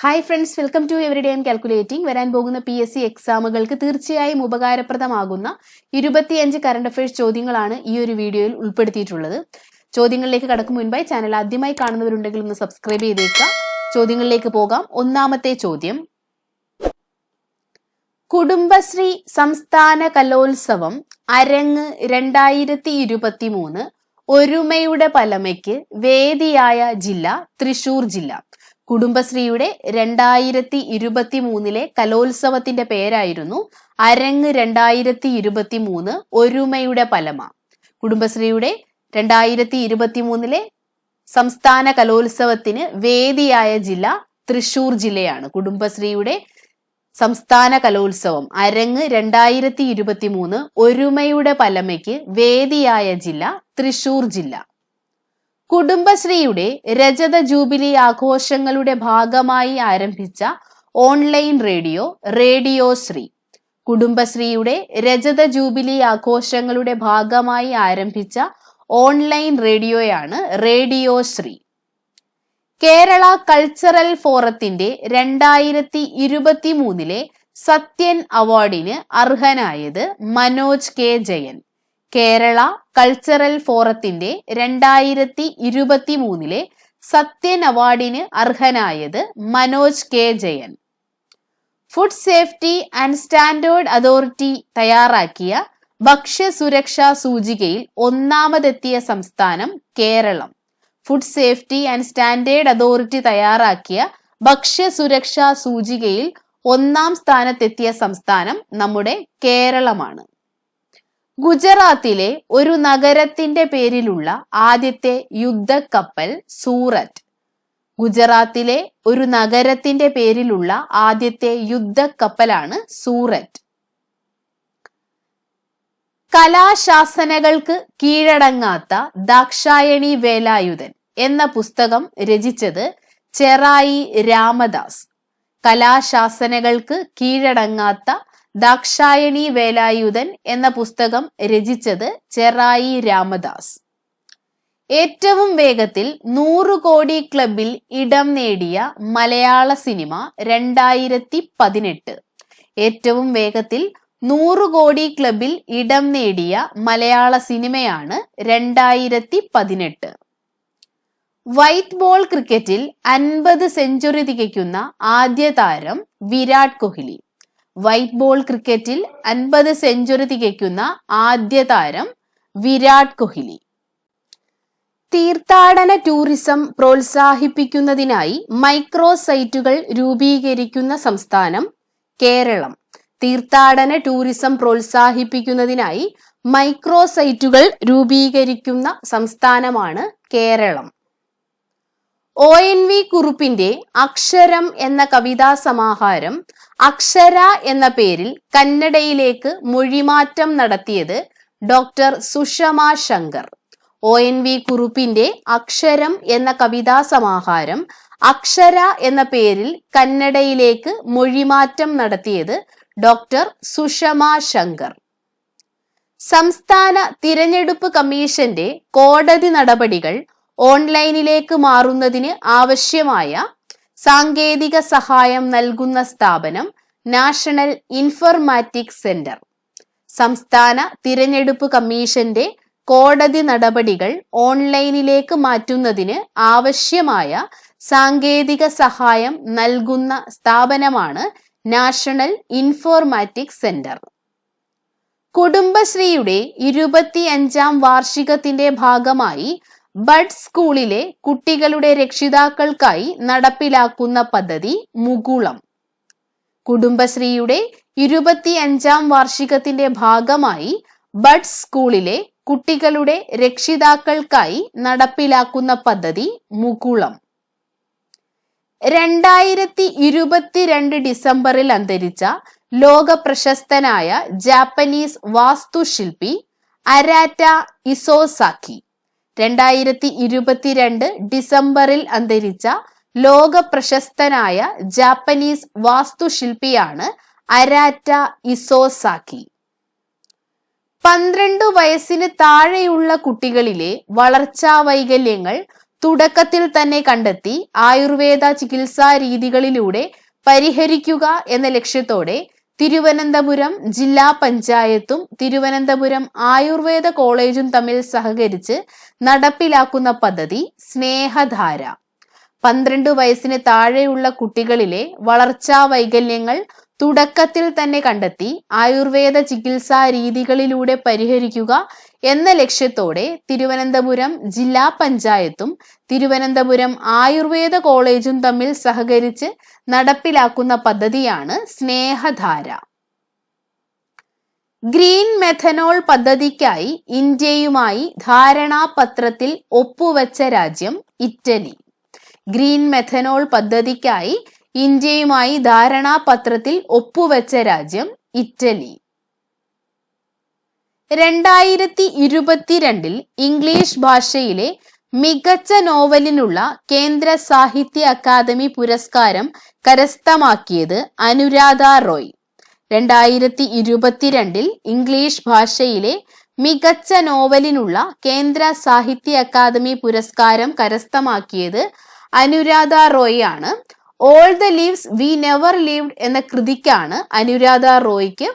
Hi friends welcome to every day M calculating വരാൻ പോകുന്ന P S C എക്സാമുകൾക്ക് തീർച്ചയായും ഉപകാരപ്രദമാകുന്ന ഇരുപത്തിയഞ്ച് കറണ്ട് അഫയേഴ്സ് ചോദ്യങ്ങളാണ് ഈ ഒരു വീഡിയോയിൽ ഉൾപ്പെടുത്തിയിട്ടുള്ളത്. ചോദ്യങ്ങളിലേക്ക് കടക്കും മുൻപായി ചാനൽ ആദ്യമായി കാണുന്നവരുണ്ടെങ്കിൽ ഒന്ന് സബ്സ്ക്രൈബ് ചെയ്തേക്കുക. ചോദ്യങ്ങളിലേക്ക് പോകാം. ഒന്നാമത്തെ ചോദ്യം. കുടുംബശ്രീ സംസ്ഥാന കലോത്സവം അരങ്ങ് രണ്ടായിരത്തി ഇരുപത്തി മൂന്ന് ഒരുമയുടെ പലമയ്ക്ക് വേദിയായ ജില്ല തൃശൂർ ജില്ല. കുടുംബശ്രീയുടെ രണ്ടായിരത്തി ഇരുപത്തി മൂന്നിലെ കലോത്സവത്തിന്റെ പേരായിരുന്നു അരങ്ങ് രണ്ടായിരത്തി ഇരുപത്തി മൂന്ന് ഒരുമയുടെ പലമ. കുടുംബശ്രീയുടെ രണ്ടായിരത്തി ഇരുപത്തി മൂന്നിലെ സംസ്ഥാന കലോത്സവത്തിന് വേദിയായ ജില്ല തൃശൂർ ജില്ലയാണ്. കുടുംബശ്രീയുടെ സംസ്ഥാന കലോത്സവം അരങ്ങ് രണ്ടായിരത്തി ഇരുപത്തി മൂന്ന് ഒരുമയുടെ പലമയ്ക്ക് വേദിയായ ജില്ല തൃശൂർ ജില്ല. കുടുംബശ്രീയുടെ രജത ജൂബിലി ആഘോഷങ്ങളുടെ ഭാഗമായി ആരംഭിച്ച ഓൺലൈൻ റേഡിയോ റേഡിയോ ശ്രീ. കുടുംബശ്രീയുടെ രജത ജൂബിലി ആഘോഷങ്ങളുടെ ഭാഗമായി ആരംഭിച്ച ഓൺലൈൻ റേഡിയോയാണ് റേഡിയോ ശ്രീ. കേരള കൾച്ചറൽ ഫോറത്തിന്റെ രണ്ടായിരത്തി ഇരുപത്തി മൂന്നിലെ സത്യൻ അവാർഡിന് അർഹനായത് മനോജ് കെ ജയൻ. കേരള കൾച്ചറൽ ഫോറത്തിന്റെ രണ്ടായിരത്തി ഇരുപത്തി മൂന്നിലെ സത്യൻ അവാർഡിന് അർഹനായത് Manoj K Jayan. Food safety and standard authority തയ്യാറാക്കിയ ഭക്ഷ്യസുരക്ഷാ സൂചികയിൽ ഒന്നാമതെത്തിയ സംസ്ഥാനം Keralam. Food safety and standard authority തയ്യാറാക്കിയ ഭക്ഷ്യസുരക്ഷാ സൂചികയിൽ ഒന്നാം സ്ഥാനത്തെത്തിയ സംസ്ഥാനം നമ്മുടെ കേരളമാണ്. ഗുജറാത്തിലെ ഒരു നഗരത്തിന്റെ പേരിലുള്ള ആദ്യത്തെ യുദ്ധക്കപ്പൽ സൂററ്റ്. ഗുജറാത്തിലെ ഒരു നഗരത്തിന്റെ പേരിലുള്ള ആദ്യത്തെ യുദ്ധക്കപ്പലാണ് സൂററ്റ്. കലാശാസനകൾക്ക് കീഴടങ്ങാത്ത ദാക്ഷായണി വേലായുധൻ എന്ന പുസ്തകം രചിച്ചത് ചെറായി രാമദാസ്. കലാശാസനകൾക്ക് കീഴടങ്ങാത്ത ദാക്ഷായണി വേലായുധൻ എന്ന പുസ്തകം രചിച്ചത് ചെറായി രാമദാസ്. ഏറ്റവും വേഗത്തിൽ നൂറ് കോടി ക്ലബിൽ ഇടം നേടിയ മലയാള സിനിമ രണ്ടായിരത്തി പതിനെട്ട് ഏറ്റവും വേഗത്തിൽ നൂറ് കോടി ക്ലബിൽ ഇടം നേടിയ മലയാള സിനിമയാണ് രണ്ടായിരത്തി പതിനെട്ട് വൈറ്റ് ബോൾ ക്രിക്കറ്റിൽ അൻപത് സെഞ്ചുറി തികയ്ക്കുന്ന ആദ്യ താരം വിരാട് കോഹ്ലി. വൈറ്റ് ബോൾ ക്രിക്കറ്റിൽ അൻപത് സെഞ്ചുറി തികയ്ക്കുന്ന ആദ്യ താരം വിരാട് കോഹ്ലി. തീർത്ഥാടന ടൂറിസം പ്രോത്സാഹിപ്പിക്കുന്നതിനായി മൈക്രോ സൈറ്റുകൾ രൂപീകരിക്കുന്ന സംസ്ഥാനം കേരളം. തീർത്ഥാടന ടൂറിസം പ്രോത്സാഹിപ്പിക്കുന്നതിനായി മൈക്രോ സൈറ്റുകൾ രൂപീകരിക്കുന്ന സംസ്ഥാനമാണ് കേരളം. ഒ എൻ വി കുറുപ്പിന്റെ അക്ഷരം എന്ന കവിതാ സമാഹാരം അക്ഷര എന്ന പേരിൽ കന്നഡയിലേക്ക് മൊഴിമാറ്റം നടത്തിയത് doctor Sushama Shankar. O N V കുറുപ്പിന്റെ അക്ഷരം എന്ന കവിതാ സമാഹാരം അക്ഷര എന്ന പേരിൽ കന്നഡയിലേക്ക് മൊഴിമാറ്റം നടത്തിയത് ഡോക്ടർ സുഷമ ശങ്കർ. സംസ്ഥാന തിരഞ്ഞെടുപ്പ് കമ്മീഷന്റെ കോടതി നടപടികൾ ഓൺലൈനിലേക്ക് മാറുന്നതിന് ആവശ്യമായ സാങ്കേതിക സഹായം നൽകുന്ന സ്ഥാപനം നാഷണൽ ഇൻഫർമാറ്റിക്സ് സെന്റർ. സംസ്ഥാന തിരഞ്ഞെടുപ്പ് കമ്മീഷന്റെ കോടതി നടപടികൾ ഓൺലൈനിലേക്ക് മാറ്റുന്നതിന് ആവശ്യമായ സാങ്കേതിക സഹായം നൽകുന്ന സ്ഥാപനമാണ് നാഷണൽ ഇൻഫോർമാറ്റിക് സെന്റർ. കുടുംബശ്രീയുടെ ഇരുപത്തിയഞ്ചാം വാർഷികത്തിന്റെ ഭാഗമായി ബഡ് സ്കൂളിലെ കുട്ടികളുടെ രക്ഷിതാക്കൾക്കായി നടപ്പിലാക്കുന്ന പദ്ധതി മുകുളം. കുടുംബശ്രീയുടെ ഇരുപത്തിയഞ്ചാം വാർഷികത്തിന്റെ ഭാഗമായി ബഡ് സ്കൂളിലെ കുട്ടികളുടെ രക്ഷിതാക്കൾക്കായി നടപ്പിലാക്കുന്ന പദ്ധതി മുകുളം. രണ്ടായിരത്തി ഇരുപത്തിരണ്ട് ഡിസംബറിൽ അന്തരിച്ച ലോക പ്രശസ്തനായ ജാപ്പനീസ് വാസ്തുശില്പി അരാറ്റ ഇസോസാക്കി. രണ്ടായിരത്തി ഇരുപത്തിരണ്ട് ഡിസംബറിൽ അന്തരിച്ച ലോക പ്രശസ്തനായ ജാപ്പനീസ് വാസ്തുശില്പിയാണ് അരാറ്റ ഇസോസാക്കി. പന്ത്രണ്ട് വയസ്സിന് താഴെയുള്ള കുട്ടികളിലെ വളർച്ചാ വൈകല്യങ്ങൾ തുടക്കത്തിൽ തന്നെ കണ്ടെത്തി ആയുർവേദ ചികിത്സാ രീതികളിലൂടെ പരിഹരിക്കുക എന്ന ലക്ഷ്യത്തോടെ തിരുവനന്തപുരം ജില്ലാ പഞ്ചായത്തും തിരുവനന്തപുരം ആയുർവേദ കോളേജും തമ്മിൽ സഹകരിച്ച് നടപ്പിലാക്കുന്ന പദ്ധതി സ്നേഹധാര. പന്ത്രണ്ട് വയസ്സിന് താഴെയുള്ള കുട്ടികളിലെ വളർച്ചാ വൈകല്യങ്ങൾ തുടക്കത്തിൽ തന്നെ കണ്ടെത്തി ആയുർവേദ ചികിത്സാ രീതികളിലൂടെ പരിഹരിക്കുക എന്ന ലക്ഷ്യത്തോടെ തിരുവനന്തപുരം ജില്ലാ പഞ്ചായത്തും തിരുവനന്തപുരം ആയുർവേദ കോളേജും തമ്മിൽ സഹകരിച്ച് നടപ്പിലാക്കുന്ന പദ്ധതിയാണ് സ്നേഹധാര. ഗ്രീൻ മെഥനോൾ പദ്ധതിക്കായി ഇന്ത്യയുമായി ധാരണാപത്രത്തിൽ ഒപ്പുവെച്ച രാജ്യം ഇറ്റലി. ഗ്രീൻ മെഥനോൾ പദ്ധതിക്കായി ഇന്ത്യയുമായി ധാരണാപത്രത്തിൽ ഒപ്പുവെച്ച രാജ്യം ഇറ്റലി. രണ്ടായിരത്തി ഇരുപത്തിരണ്ടിൽ ഇംഗ്ലീഷ് ഭാഷയിലെ മികച്ച നോവലിനുള്ള കേന്ദ്ര സാഹിത്യ അക്കാദമി പുരസ്കാരം കരസ്ഥമാക്കിയത് അനുരാധ റോയ്. രണ്ടായിരത്തി ഇരുപത്തിരണ്ടിൽ ഇംഗ്ലീഷ് ഭാഷയിലെ മികച്ച നോവലിനുള്ള കേന്ദ്ര സാഹിത്യ അക്കാദമി പുരസ്കാരം കരസ്ഥമാക്കിയത് അനുരാധ റോയ് ആണ്. All the lives we never lived എന്ന കൃതിക്കാണ് അനുരാധ റോയ്ക്ക്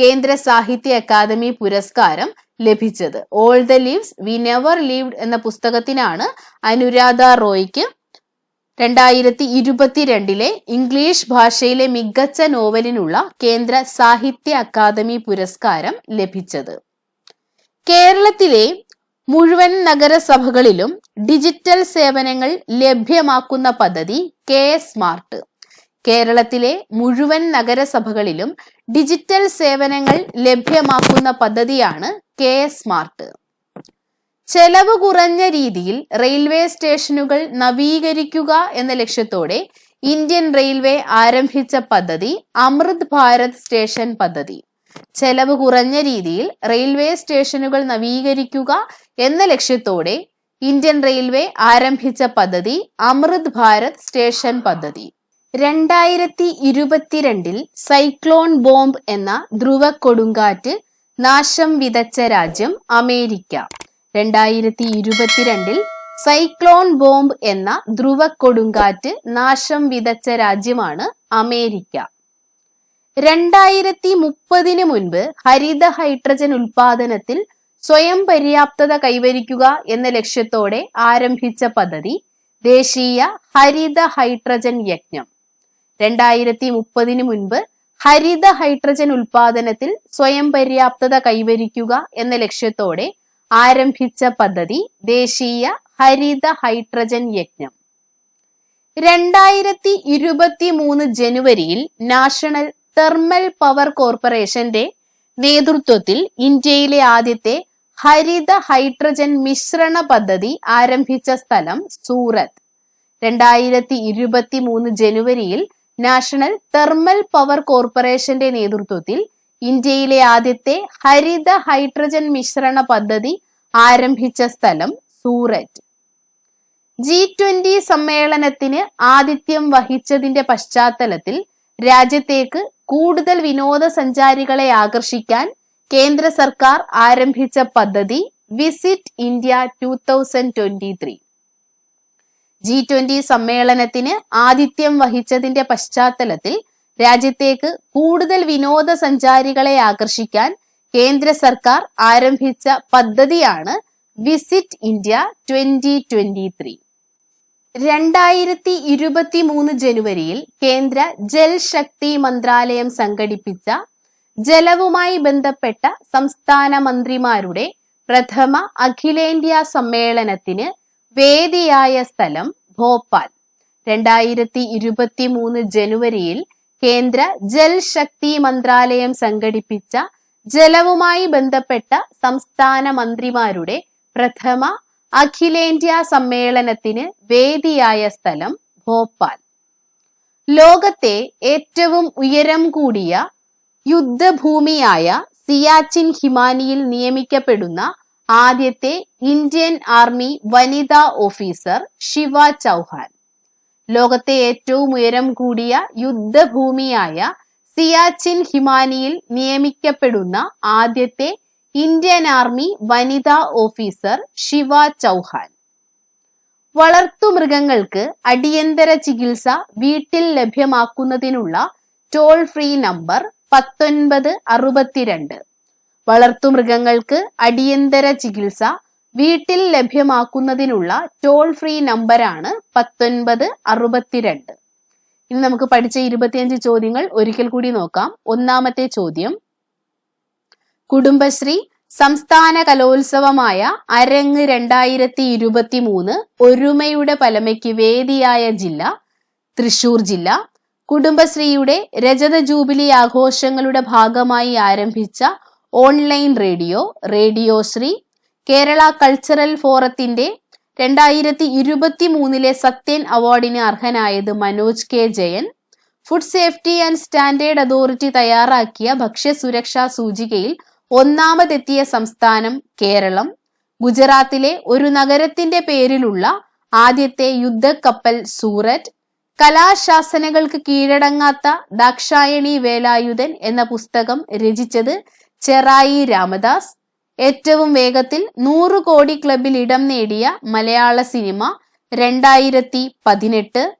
കേന്ദ്ര സാഹിത്യ അക്കാദമി പുരസ്കാരം ലഭിച്ചത്. All the lives we never lived എന്ന പുസ്തകത്തിനാണ് അനുരാധ റോയ്ക്ക് രണ്ടായിരത്തി ഇരുപത്തിരണ്ടിലെ ഇംഗ്ലീഷ് ഭാഷയിലെ മികച്ച നോവലിനുള്ള കേന്ദ്ര സാഹിത്യ അക്കാദമി പുരസ്കാരം ലഭിച്ചത്. കേരളത്തിലെ മുഴുവൻ നഗരസഭകളിലും ഡിജിറ്റൽ സേവനങ്ങൾ ലഭ്യമാക്കുന്ന പദ്ധതി കെ സ്മാർട്ട്. കേരളത്തിലെ മുഴുവൻ നഗരസഭകളിലും ഡിജിറ്റൽ സേവനങ്ങൾ ലഭ്യമാക്കുന്ന പദ്ധതിയാണ് കെ സ്മാർട്ട്. ചെലവ് കുറഞ്ഞ രീതിയിൽ റെയിൽവേ സ്റ്റേഷനുകൾ നവീകരിക്കുക എന്ന ലക്ഷ്യത്തോടെ ഇന്ത്യൻ റെയിൽവേ ആരംഭിച്ച പദ്ധതി അമൃത് ഭാരത് സ്റ്റേഷൻ പദ്ധതി. ചെലവ് കുറഞ്ഞ രീതിയിൽ റെയിൽവേ സ്റ്റേഷനുകൾ നവീകരിക്കുക എന്ന ലക്ഷ്യത്തോടെ ഇന്ത്യൻ റെയിൽവേ ആരംഭിച്ച പദ്ധതി അമൃത് ഭാരത് സ്റ്റേഷൻ പദ്ധതി. രണ്ടായിരത്തി ഇരുപത്തിരണ്ടിൽ സൈക്ലോൺ ബോംബ് എന്ന ധ്രുവ കൊടുങ്കാറ്റ് നാശം വിതച്ച രാജ്യം അമേരിക്ക. രണ്ടായിരത്തി ഇരുപത്തിരണ്ടിൽ സൈക്ലോൺ ബോംബ് എന്ന ധ്രുവ കൊടുങ്കാറ്റ് നാശം വിതച്ച രാജ്യമാണ് അമേരിക്ക. രണ്ടായിരത്തി മുപ്പതിന് മുൻപ് ഹരിത ഹൈഡ്രജൻ ഉൽപാദനത്തിൽ സ്വയം പര്യാപ്തത കൈവരിക്കുക എന്ന ലക്ഷ്യത്തോടെ ആരംഭിച്ച പദ്ധതി ദേശീയ ഹരിത ഹൈഡ്രജൻ യജ്ഞം. രണ്ടായിരത്തി മുപ്പതിന് മുൻപ് ഹരിത ഹൈഡ്രജൻ ഉൽപാദനത്തിൽ സ്വയം പര്യാപ്തത കൈവരിക്കുക എന്ന ലക്ഷ്യത്തോടെ ആരംഭിച്ച പദ്ധതി ദേശീയ ഹരിത ഹൈഡ്രജൻ യജ്ഞം. രണ്ടായിരത്തി ഇരുപത്തി മൂന്ന് ജനുവരിയിൽ നാഷണൽ തെർമൽ പവർ കോർപ്പറേഷന്റെ നേതൃത്വത്തിൽ ഇന്ത്യയിലെ ആദ്യത്തെ ഹരിത ഹൈഡ്രജൻ മിശ്രണ പദ്ധതി ആരംഭിച്ച സ്ഥലം സൂറത്ത്. രണ്ടായിരത്തി ഇരുപത്തി മൂന്ന് ജനുവരിയിൽ നാഷണൽ തെർമൽ പവർ കോർപ്പറേഷന്റെ നേതൃത്വത്തിൽ ഇന്ത്യയിലെ ആദ്യത്തെ ഹരിത ഹൈഡ്രജൻ മിശ്രണ പദ്ധതി ആരംഭിച്ച സ്ഥലം സൂററ്റ് ജി ട്വന്റി സമ്മേളനത്തിന് ആതിഥ്യം വഹിച്ചതിന്റെ പശ്ചാത്തലത്തിൽ രാജ്യത്തേക്ക് കൂടുതൽ വിനോദസഞ്ചാരികളെ ആകർഷിക്കാൻ കേന്ദ്ര സർക്കാർ ആരംഭിച്ച പദ്ധതി visit India two thousand twenty three G twenty സമ്മേളനത്തിന് ആതിഥ്യം വഹിച്ചതിന്റെ പശ്ചാത്തലത്തിൽ രാജ്യത്തേക്ക് കൂടുതൽ വിനോദസഞ്ചാരികളെ ആകർഷിക്കാൻ കേന്ദ്ര സർക്കാർ ആരംഭിച്ച പദ്ധതിയാണ് visit India twenty twenty three രണ്ടായിരത്തി ഇരുപത്തി മൂന്ന് ജനുവരിയിൽ കേന്ദ്ര ജൽശക്തി മന്ത്രാലയം സംഘടിപ്പിച്ച ജലവുമായി ബന്ധപ്പെട്ട സംസ്ഥാന മന്ത്രിമാരുടെ പ്രഥമ അഖിലേന്ത്യാ സമ്മേളനത്തിന് വേദിയായ സ്ഥലം ഭോപ്പാൽ. രണ്ടായിരത്തി ഇരുപത്തി മൂന്ന് ജനുവരിയിൽ കേന്ദ്ര ജൽശക്തി മന്ത്രാലയം സംഘടിപ്പിച്ച ജലവുമായി ബന്ധപ്പെട്ട സംസ്ഥാന മന്ത്രിമാരുടെ പ്രഥമ അഖിലേന്ത്യാ സമ്മേളനത്തിന് വേദിയായ സ്ഥലം ഭോപ്പാൽ. ലോകത്തെ ഏറ്റവും ഉയരം കൂടിയ യുദ്ധഭൂമിയായ സിയാച്ചിൻ ഹിമാനിയിൽ നിയമിക്കപ്പെടുന്ന ആദ്യത്തെ ഇന്ത്യൻ ആർമി വനിതാ ഓഫീസർ ശിവ ചൗഹാൻ. ലോകത്തെ ഏറ്റവും ഉയരം കൂടിയ യുദ്ധഭൂമിയായ സിയാച്ചിൻ ഹിമാനിയിൽ നിയമിക്കപ്പെടുന്ന ആദ്യത്തെ ഇന്ത്യൻ ആർമി വനിതാ ഓഫീസർ ശിവ ചൗഹാൻ. വളർത്തുമൃഗങ്ങൾക്ക് അടിയന്തര ചികിത്സ വീട്ടിൽ ലഭ്യമാക്കുന്നതിനുള്ള ടോൾ ഫ്രീ നമ്പർ പത്തൊൻപത് അറുപത്തിരണ്ട്. വളർത്തുമൃഗങ്ങൾക്ക് അടിയന്തര ചികിത്സ വീട്ടിൽ ലഭ്യമാക്കുന്നതിനുള്ള ടോൾ ഫ്രീ നമ്പറാണ് പത്തൊൻപത് അറുപത്തിരണ്ട്. ഇനി നമുക്ക് പഠിച്ച ഇരുപത്തിയഞ്ച് ചോദ്യങ്ങൾ ഒരിക്കൽ കൂടി നോക്കാം. ഒന്നാമത്തെ ചോദ്യം കുടുംബശ്രീ സംസ്ഥാന കലോത്സവമായ അരങ്ങ് രണ്ടായിരത്തി ഇരുപത്തി മൂന്ന് ഒരുമയുടെ പലമയ്ക്ക് വേദിയായ ജില്ല തൃശൂർ ജില്ല. കുടുംബശ്രീയുടെ രജത ജൂബിലി ആഘോഷങ്ങളുടെ ഭാഗമായി ആരംഭിച്ച online radio radio Shri Kerala cultural ഫോറത്തിന്റെ രണ്ടായിരത്തി ഇരുപത്തി മൂന്നിലെ സത്യൻ അവാർഡിന് അർഹനായത് Manoj K. Jayan. Food safety and standard authority തയ്യാറാക്കിയ ഭക്ഷ്യ സുരക്ഷാ സൂചികയിൽ ഒന്നാമതെത്തിയ സംസ്ഥാനം കേരളം. ഗുജറാത്തിലെ ഒരു നഗരത്തിന്റെ പേരിലുള്ള ആദ്യത്തെ യുദ്ധക്കപ്പൽ സൂററ്റ്. കലാശാസനകൾക്ക് കീഴടങ്ങാത്ത ദാക്ഷായണി വേലായുധൻ എന്ന പുസ്തകം രചിച്ചത് ചെറായി രാമദാസ്. ഏറ്റവും വേഗത്തിൽ നൂറ് കോടി ക്ലബിൽ ഇടം നേടിയ മലയാള സിനിമ രണ്ടായിരത്തി പതിനെട്ട്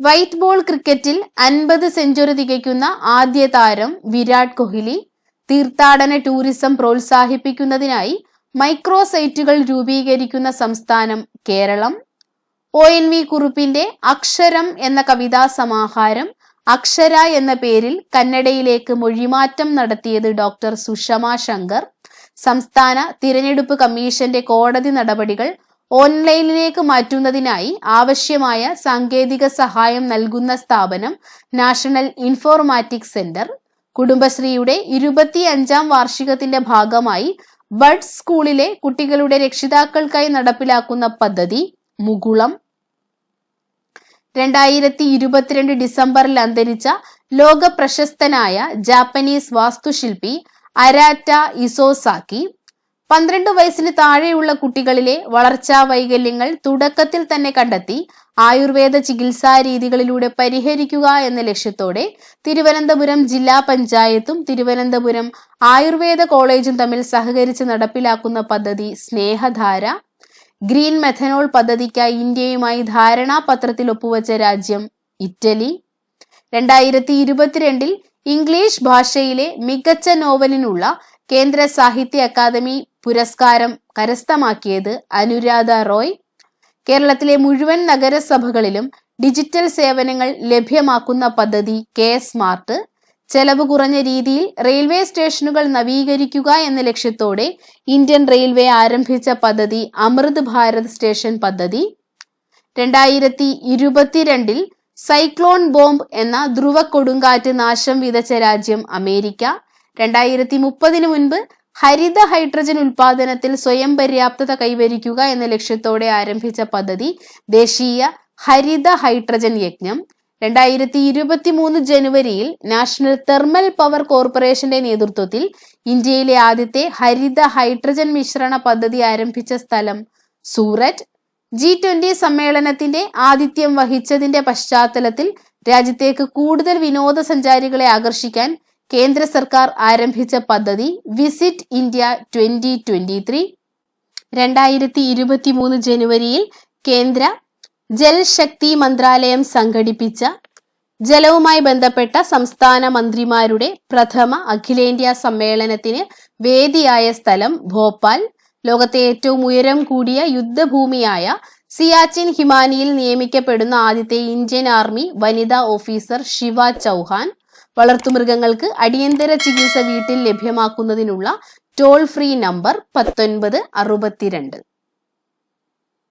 വൈറ്റ് ബോൾ ക്രിക്കറ്റിൽ അൻപത് സെഞ്ചുറി തികയ്ക്കുന്ന ആദ്യ താരം വിരാട് കോഹ്ലി. തീർത്ഥാടന ടൂറിസം പ്രോത്സാഹിപ്പിക്കുന്നതിനായി മൈക്രോ സൈറ്റുകൾ രൂപീകരിക്കുന്ന സംസ്ഥാനം കേരളം. ഒ എൻ വി കുറുപ്പിന്റെ അക്ഷരം എന്ന കവിതാ സമാഹാരം അക്ഷര എന്ന പേരിൽ കന്നഡയിലേക്ക് മൊഴിമാറ്റം നടത്തിയത് ഡോക്ടർ സുഷമ ശങ്കർ. സംസ്ഥാന തിരഞ്ഞെടുപ്പ് കമ്മീഷന്റെ കോടതി നടപടികൾ ഓൺലൈനിലേക്ക് മാറ്റുന്നതിനായി ആവശ്യമായ സാങ്കേതിക സഹായം നൽകുന്ന സ്ഥാപനം നാഷണൽ ഇൻഫോർമാറ്റിക് സെന്റർ. കുടുംബശ്രീയുടെ ഇരുപത്തിയഞ്ചാം വാർഷികത്തിന്റെ ഭാഗമായി ബഡ് സ്കൂളിലെ കുട്ടികളുടെ രക്ഷിതാക്കൾക്കായി നടപ്പിലാക്കുന്ന പദ്ധതി മുകുളം. രണ്ടായിരത്തി ഇരുപത്തിരണ്ട് ഡിസംബറിൽ അന്തരിച്ച ലോക പ്രശസ്തനായ ജാപ്പനീസ് വാസ്തുശില്പി അരാറ്റ ഇസോസാക്കി. പന്ത്രണ്ട് വയസ്സിന് താഴെയുള്ള കുട്ടികളിലെ വളർച്ചാ വൈകല്യങ്ങൾ തുടക്കത്തിൽ തന്നെ കണ്ടെത്തി. ആയുർവേദ ചികിത്സാ രീതികളിലൂടെ പരിഹരിക്കുക എന്ന ലക്ഷ്യത്തോടെ തിരുവനന്തപുരം ജില്ലാ പഞ്ചായത്തും തിരുവനന്തപുരം ആയുർവേദ കോളേജും തമ്മിൽ സഹകരിച്ച് നടപ്പിലാക്കുന്ന പദ്ധതി സ്നേഹധാര. ഗ്രീൻ മെഥനോൾ പദ്ധതിക്കായി ഇന്ത്യയുമായി ധാരണാപത്രത്തിൽ ഒപ്പുവച്ച രാജ്യം ഇറ്റലി. രണ്ടായിരത്തി ഇരുപത്തിരണ്ടിൽ ഇംഗ്ലീഷ് ഭാഷയിലെ മികച്ച നോവലിനുള്ള കേന്ദ്ര സാഹിത്യ അക്കാദമി പുരസ്കാരം കരസ്ഥമാക്കിയത് അനുരാധ റോയ്. കേരളത്തിലെ മുഴുവൻ നഗരസഭകളിലും ഡിജിറ്റൽ സേവനങ്ങൾ ലഭ്യമാക്കുന്ന പദ്ധതി കെ സ്മാർട്ട്. ചെലവ് കുറഞ്ഞ രീതിയിൽ റെയിൽവേ സ്റ്റേഷനുകൾ നവീകരിക്കുക എന്ന ലക്ഷ്യത്തോടെ ഇന്ത്യൻ റെയിൽവേ ആരംഭിച്ച പദ്ധതി അമൃത് ഭാരത് സ്റ്റേഷൻ പദ്ധതി. രണ്ടായിരത്തി ഇരുപത്തിരണ്ടിൽ സൈക്ലോൺ ബോംബ് എന്ന ധ്രുവ കൊടുങ്കാറ്റ് നാശം വിതച്ച രാജ്യം അമേരിക്ക. രണ്ടായിരത്തി മുപ്പതിനു മുൻപ് ഹരിത ഹൈഡ്രജൻ ഉൽപാദനത്തിൽ സ്വയം പര്യാപ്തത കൈവരിക്കുക എന്ന ലക്ഷ്യത്തോടെ ആരംഭിച്ച പദ്ധതി ദേശീയ ഹരിത ഹൈഡ്രജൻ യജ്ഞം. രണ്ടായിരത്തി ഇരുപത്തി മൂന്ന് ജനുവരിയിൽ നാഷണൽ തെർമൽ പവർ കോർപ്പറേഷന്റെ നേതൃത്വത്തിൽ ഇന്ത്യയിലെ ആദ്യത്തെ ഹരിത ഹൈഡ്രജൻ മിശ്രണ പദ്ധതി ആരംഭിച്ച സ്ഥലം സൂററ്റ്. ജി ട്വന്റി സമ്മേളനത്തിന്റെ ആതിഥ്യം വഹിച്ചതിന്റെ പശ്ചാത്തലത്തിൽ രാജ്യത്തേക്ക് കൂടുതൽ വിനോദസഞ്ചാരികളെ ആകർഷിക്കാൻ കേന്ദ്ര സർക്കാർ ആരംഭിച്ച പദ്ധതി visit India twenty twenty three രണ്ടായിരത്തി ഇരുപത്തി മൂന്ന് ജനുവരിയിൽ കേന്ദ്ര ജൽശക്തി മന്ത്രാലയം സംഘടിപ്പിച്ച ജലവുമായി ബന്ധപ്പെട്ട സംസ്ഥാന മന്ത്രിമാരുടെ പ്രഥമ അഖിലേന്ത്യാ സമ്മേളനത്തിന് വേദിയായ സ്ഥലം ഭോപ്പാൽ. ലോകത്തെ ഏറ്റവും ഉയരം കൂടിയ യുദ്ധഭൂമിയായ സിയാച്ചിൻ ഹിമാനിയിൽ നിയമിക്കപ്പെടുന്ന ആദ്യത്തെ ഇന്ത്യൻ ആർമി വനിതാ ഓഫീസർ ശിവ ചൗഹാൻ. വളർത്തുമൃഗങ്ങൾക്ക് അടിയന്തര ചികിത്സ വീട്ടിൽ ലഭ്യമാക്കുന്നതിനുള്ള ടോൾ ഫ്രീ നമ്പർ പത്തൊൻപത് അറുപത്തിരണ്ട്.